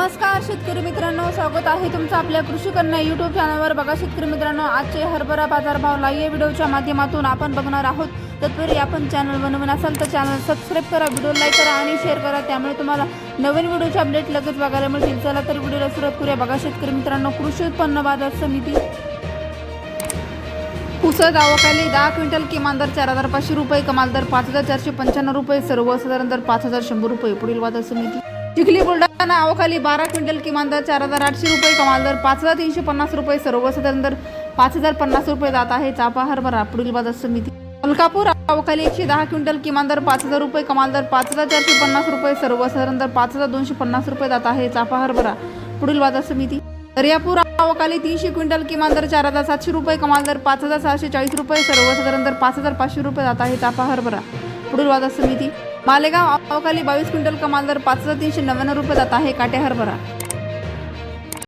नमस्कार शेतकरी मित्रांनो. स्वागत आहे तुमचं आपल्या कृषी कन्या युट्यूब चॅनलवर बघा शेतकरी मित्रांनो आजचे हरभरा बाजारभाव लाईव्ह व्हिडिओच्या माध्यमातून आपण बघणार आहोत. तत्पूर्वी आपण चॅनल बनवून असाल तर चॅनल सबस्क्राईब करा व्हिडिओ लाईक करा आणि शेअर करा. त्यामुळे तुम्हाला नवीन व्हिडिओचे अपडेट लगेच बघायला मिळतील. चला तर व्हिडिओला सुरुवात करूया. बघा शेतकरी मित्रांनो कृषी उत्पन्न बाजार समिती पुसद आवकाली दहा क्विंटल किमान दर चार हजार पाचशे रुपये कमाल दर पाच हजार चारशे पंच्याण्णव रुपये सर्वसाधारण दर पाच हजार शंभर रुपये पुढील बाजार समिती चिखली बुलढाणा अवकाली बारा क्विंटल किमान दर चार हजार आठशे रुपये कमाल दर पाच हजार तीनशे पन्नास रुपये सर्वसाधारण दर पाच हजार पन्नास रुपये जात आहे. चापा हरभरा पुढील बाजार समिती. मलकापूर अवकाली एकशे दहा क्विंटल किमान दर पाच हजार रुपये कमाल दर पाच हजार चारशे पन्नास रुपये सर्वसाधारण दर पाच हजार दोनशे पन्नास रुपये जात आहे. चापा हरभरा पुढील बाजार समिती. दर्यापूर अवकाली तीनशे क्विंटल किमान दर चार हजार सातशे रुपये कमाल दर पाच हजार सहाशे चाळीस रुपये सर्वसाधारण दर पाच हजार पाचशे रुपये जात आहे. चापा हरभरा पुढील बाजार समिती. मालेगाव अवकाली बावीस क्विंटल कमाल दर पाच हजार तीनशे नव्याण्णव रुपये जात आहे काटे हरभरा.